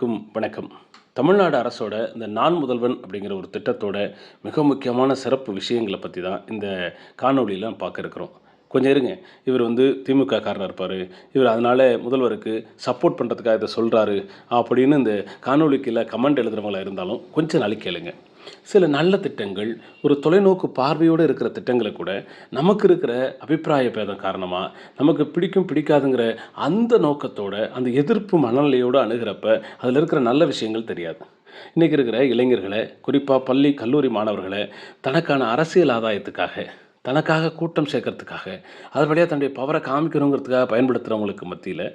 அனைவருக்கும் வணக்கம். தமிழ்நாடு அரசோட இந்த நான் முதல்வன் அப்படிங்கிற ஒரு திட்டத்தோட மிக முக்கியமான சிறப்பு விஷயங்களை பற்றி தான் இந்த காணொலியில் பார்க்க இருக்கிறோம். கொஞ்சம் இருங்க. இவர் வந்து திமுக காரனாக இருப்பார். இவர் அதனால் முதல்வருக்கு சப்போர்ட் பண்ணுறதுக்காக இதை சொல்கிறாரு அப்படின்னு இந்த காணொலிக்கில் கமெண்ட் எழுதுகிறவங்களா இருந்தாலும் கொஞ்சம் நாளைக்கு கேளுங்க. சில நல்ல திட்டங்கள் ஒரு தொலைநோக்கு பார்வையோடு இருக்கிற திட்டங்களை கூட நமக்கு இருக்கிற அபிப்பிராய பேதம் காரணமாக நமக்கு பிடிக்கும் பிடிக்காதுங்கிற அந்த நோக்கத்தோட அந்த எதிர்ப்பு மனநிலையோடு அணுகிறப்ப அதில் இருக்கிற நல்ல விஷயங்கள் தெரியாது. இன்றைக்கி இருக்கிற இளைஞர்களை குறிப்பாக பள்ளி கல்லூரி மாணவர்களை தனக்கான அரசியல் ஆதாயத்துக்காக தனக்காக கூட்டம் சேர்க்கறதுக்காக அது வழியாக தன்னுடைய பவரை காமிக்கணுங்கிறதுக்காக பயன்படுத்துகிறவங்களுக்கு மத்தியில்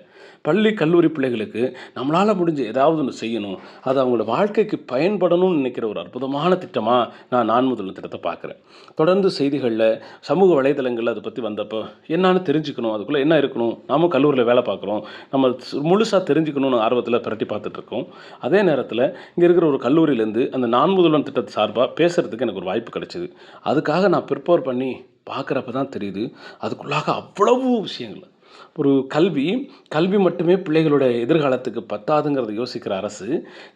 பள்ளி கல்லூரி பிள்ளைகளுக்கு நம்மளால் முடிஞ்ச ஏதாவது ஒன்று செய்யணும். அது அவங்களோட வாழ்க்கைக்கு பயன்படணும்னு நினைக்கிற ஒரு அற்புதமான திட்டமாக நான் நான் முதல் திட்டத்தை பார்க்குறேன். தொடர்ந்து செய்திகளில் சமூக வலைதளங்களில் அதை பற்றி வந்தப்போ என்னன்னு தெரிஞ்சுக்கணும். அதுக்குள்ளே என்ன இருக்கணும்? நாமும் கல்லூரியில் வேலை பார்க்குறோம். நம்ம முழுசாக தெரிஞ்சுக்கணும்னு ஆர்வத்தில் பிரட்டி பார்த்துட்ருக்கோம் அதே நேரத்தில் இங்கே இருக்கிற ஒரு கல்லூரியிலேருந்து அந்த நான் முதல்வன் திட்டத்தை சார்பாக பேசுகிறதுக்கு எனக்கு ஒரு வாய்ப்பு கிடைச்சிது. அதுக்காக நான் ப்ரிப்பேர் பண்ணி பார்க்குறப்ப தான் தெரியுது. அதுக்குள்ளாக அவ்வளவு விஷயங்கள். ஒரு கல்வி கல்வி மட்டுமே பிள்ளைகளோட எதிர்காலத்துக்கு பத்தாதுங்கிறத யோசிக்கிற அரசு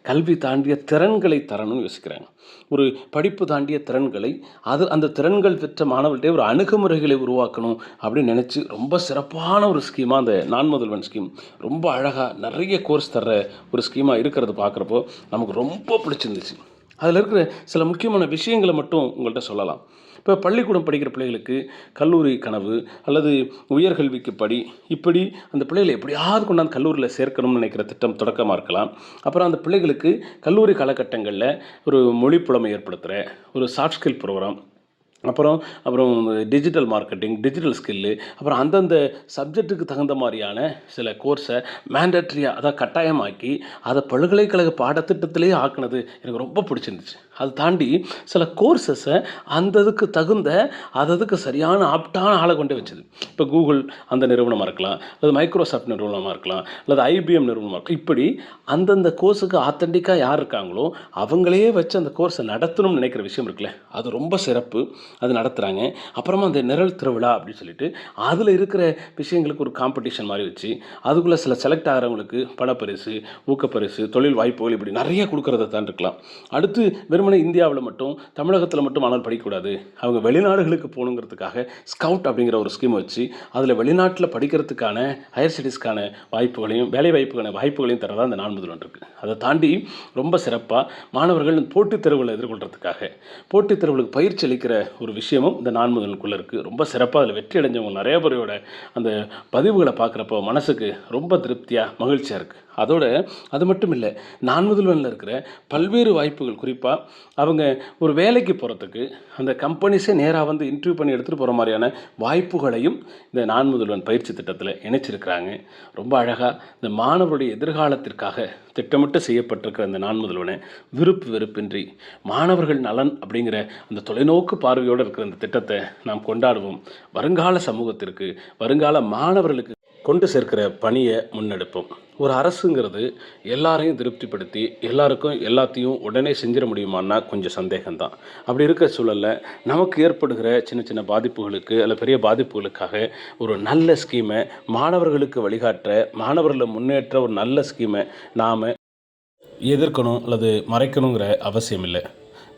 கல்வி தாண்டிய திறன்களை தரணும்னு யோசிக்கிறாங்க. ஒரு படிப்பு தாண்டிய திறன்களை அது அந்த திறன்கள் பெற்ற மாணவர்கள்ட்டே ஒரு அணுகுமுறைகளை உருவாக்கணும் அப்படின்னு நினச்சி ரொம்ப சிறப்பான ஒரு ஸ்கீமாக அந்த நான் முதல்வன் ஸ்கீம் ரொம்ப அழகாக நிறைய கோர்ஸ் தர்ற ஒரு ஸ்கீமாக இருக்கிறது பார்க்குறப்போ நமக்கு ரொம்ப பிடிச்சிருந்துச்சு. அதில் இருக்கிற சில முக்கியமான விஷயங்களை மட்டும் உங்கள்கிட்ட சொல்லலாம். இப்போ பள்ளிக்கூடம் படிக்கிற பிள்ளைகளுக்கு கல்லூரி கனவு அல்லது உயர்கல்விக்கு படி இப்படி அந்த பிள்ளைகளை எப்படியாவது கொண்டாந்து கல்லூரியில் சேர்க்கணும்னு நினைக்கிற திட்டம் தொடக்கமாக இருக்கலாம். அப்புறம் அந்த பிள்ளைகளுக்கு கல்லூரி காலகட்டங்களில் ஒரு மொழி புலமை ஏற்படுத்துகிற ஒரு சாஃப்ட் ஸ்கில் ப்ரோக்ராம் அப்புறம் அப்புறம் டிஜிட்டல் மார்க்கெட்டிங் டிஜிட்டல் ஸ்கில்லு அப்புறம் அந்தந்த சப்ஜெக்ட்டுக்கு தகுந்த மாதிரியான சில கோர்ஸை மேண்டட்ரியாக அதை கட்டாயமாக்கி அதை பல்கலைக்கழக பாடத்திட்டத்திலே ஆக்குனது எனக்கு ரொம்ப பிடிச்சிருந்துச்சு. அது தாண்டி சில கோர்சஸை அந்த இதுக்கு தகுந்த அததுக்கு சரியான ஆப்டான ஆளை கொண்டு வச்சது. இப்போ கூகுள் அந்த நிறுவனமாக இருக்கலாம் அல்லது மைக்ரோசாஃப்ட் நிறுவனமாக இருக்கலாம் அல்லது ஐபிஎம் நிறுவனமாக இருக்கலாம். இப்படி அந்தந்த கோர்ஸுக்கு ஆத்தென்டிக்காக யார் இருக்காங்களோ அவங்களே வச்சு அந்த கோர்ஸை நடத்தணும்னு நினைக்கிற விஷயம் இருக்குல்ல அது ரொம்ப சிறப்பு. அது நடத்துகிறாங்க அப்புறமா அந்த நிரல் திருவிழா அப்படின்னு சொல்லிட்டு அதில் இருக்கிற விஷயங்களுக்கு ஒரு காம்படிஷன் மாதிரி வச்சு அதுக்குள்ளே சில செலக்ட் ஆகிறவங்களுக்கு பணப்பரிசு ஊக்கப்பரிசு தொழில் வாய்ப்புகள் இப்படி நிறைய கொடுக்கறத தான் இருக்கலாம். அடுத்து வெறுமனே இந்தியாவில் மட்டும் தமிழகத்தில் மட்டும் ஆனால் படிக்கக்கூடாது. அவங்க வெளிநாடுகளுக்கு போகணுங்கிறதுக்காக ஸ்கவுட் அப்படிங்கிற ஒரு ஸ்கீம் வச்சு அதில் வெளிநாட்டில் படிக்கிறதுக்கான ஹையர் ஸ்டடீஸ்க்கான வாய்ப்புகளையும் வேலை வாய்ப்புக்கான வாய்ப்புகளையும் தரதான் அந்த நான் முதல்வன் இருக்குது அதை தாண்டி ரொம்ப சிறப்பாக மாணவர்கள் போட்டித் தேர்வுகளை எதிர்கொள்கிறதுக்காக போட்டித் தேர்வுகளுக்கு பயிற்சி அளிக்கிற ஒரு விஷயமும் இந்த நான் முதலுக்குள்ளே இருக்குது ரொம்ப சிறப்பாக அதில் வெற்றி அடைஞ்சவங்க நிறைய பேரோட அந்த பதிவுகளை பார்க்குறப்போ மனசுக்கு ரொம்ப திருப்தியாக மகிழ்ச்சியாக இருக்குது அதோட அது மட்டும் இல்லை நான் முதல்வனில் இருக்கிற பல்வேறு வாய்ப்புகள். குறிப்பாக அவங்க ஒரு வேலைக்கு போகிறதுக்கு அந்த கம்பெனிஸே நேராக வந்து இன்டர்வியூ பண்ணி எடுத்துகிட்டு போகிற மாதிரியான வாய்ப்புகளையும் இந்த நான் முதல்வன் பயிற்சி திட்டத்தில் இணைச்சிருக்கிறாங்க. ரொம்ப அழகாக இந்த மாணவருடைய எதிர்காலத்திற்காக திட்டமிட்டு செய்யப்பட்டிருக்கிற இந்த நான் முதல்வனை விருப்பு வெறுப்பின்றி மாணவர்கள் நலன் அப்படிங்கிற அந்த தொலைநோக்கு பார்வையோடு இருக்கிற இந்த திட்டத்தை நாம் கொண்டாடுவோம். வருங்கால சமூகத்திற்கு வருங்கால மாணவர்களுக்கு கொண்டு சேர்க்கிற பணியை முன்னெடுப்போம். ஒரு அரசுங்கிறது எல்லாரையும் திருப்திப்படுத்தி எல்லாருக்கும் எல்லாத்தையும் உடனே செஞ்சிட முடியுமான்னா கொஞ்சம் சந்தேகம்தான். அப்படி இருக்கிற சூழலில் நமக்கு ஏற்படுகிற சின்ன சின்ன பாதிப்புகளுக்கு அல்ல பெரிய பாதிப்புகளுக்காக ஒரு நல்ல ஸ்கீமை மாணவர்களுக்கு வழிகாட்டுற மாணவர்களை முன்னேற்ற ஒரு நல்ல ஸ்கீமை நாம் எதிர்க்கணும் அல்லது மறைக்கணுங்கிற அவசியம் இல்லை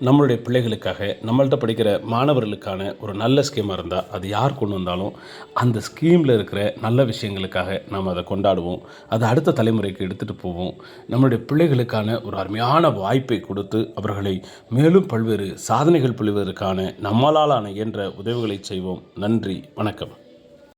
நம்மளுடைய பிள்ளைகளுக்காக நம்மள்கிட்ட படிக்கிற மாணவர்களுக்கான ஒரு நல்ல ஸ்கீமாக இருந்தால் அது யார் கொண்டு வந்தாலும் அந்த ஸ்கீமில் இருக்கிற நல்ல விஷயங்களுக்காக நாம் அதை கொண்டாடுவோம். அதை அடுத்த தலைமுறைக்கு எடுத்துகிட்டு போவோம். நம்மளுடைய பிள்ளைகளுக்கான ஒரு அருமையான வாய்ப்பை கொடுத்து அவர்களை மேலும் பல்வேறு சாதனைகள் புரிவதற்கான நம்மளாலான இயன்ற உதவிகளை செய்வோம். நன்றி வணக்கம்.